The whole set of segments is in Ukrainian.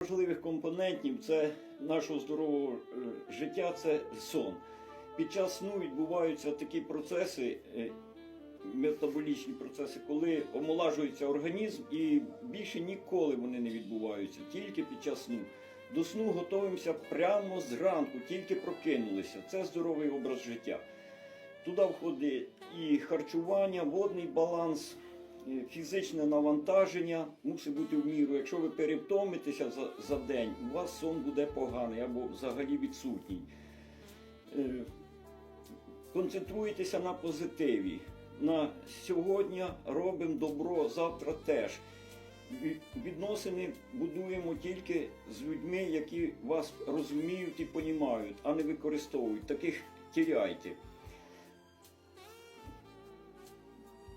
важливих компонентів це нашого здорового е, життя це сон. Під час сну відбуваються такі процеси, е, метаболічні процеси, коли омолажується організм, і більше ніколи вони не відбуваються, тільки під час сну. До сну готуємося прямо зранку, тільки прокинулися. Це здоровий образ життя. Туди входить і харчування, водний баланс, фізичне навантаження мусить бути в міру. Якщо ви перевтомитеся за, за день, у вас сон буде поганий або взагалі відсутній. Е, Концентруйтеся на позитиві. На сьогодні робимо добро, завтра теж. Відносини будуємо тільки з людьми, які вас розуміють і понімають, а не використовують. Таких тіряйте.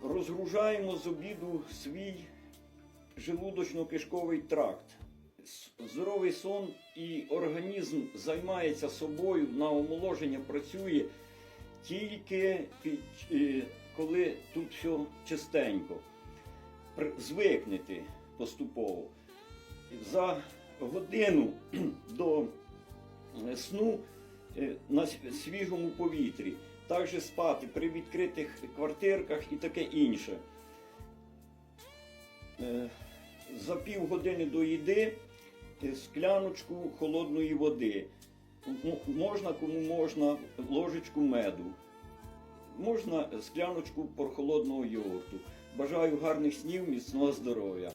Розгружаємо з обіду свій желудочно-кишковий тракт. Здоровий сон і організм займається собою, на омоложення працює тільки під, е, коли тут все чистенько. Звикнете поступово. За годину до е, сну на свіжому повітрі. Також спати при відкритих квартирках і таке інше. Е, За півгодини до їди е, скляночку холодної води. Можна, кому можна, ложечку меду. Можна скляночку прохолодного йогурту. Бажаю гарних снів, міцного здоров'я.